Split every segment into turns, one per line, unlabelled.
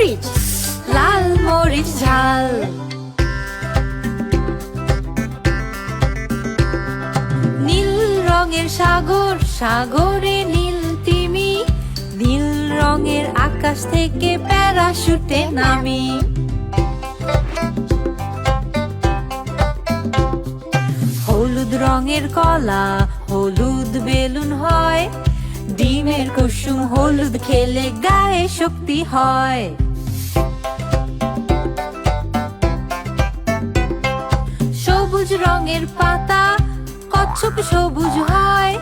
মরিচ, লাল মরিচ, ঝাল। নীল রঙের সাগর, সাগরে নীল তিমি। নীল রঙের আকাশ থেকে প্যারাশুটে নামি। হলুদ রঙের কলা, হলুদ বেলুন হয়। ডিমের কুসুম হলুদ খেলে গায়ে শক্তি হয়। সবুজ রঙের পাতা, কচ্ছপ সবুজ হয়।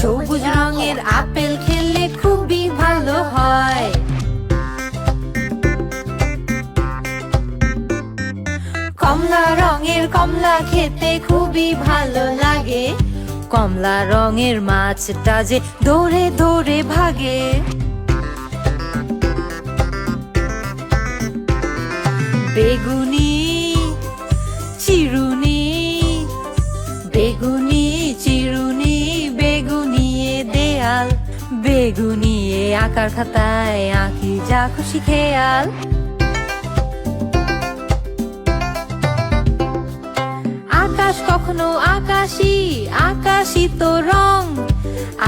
সবুজ রঙের আপেল খেলে খুবই ভালো হয়। কমলা রঙের কমলা খেতে খুবই ভালো লাগে। কমলা রঙের মাছটা যে দৌড়ে দৌড়ে ভাগে। বেগুনি বেগুনিয়ে আকার খাতায় আঁকি যা খুশি খেয়াল। আকাশ কখনো আকাশি আকাশি তো রং।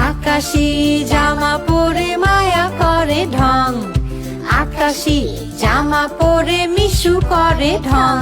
আকাশি জামা পরে মায়া করে ঢং। আকাশি জামা পরে মিশু করে ঢং।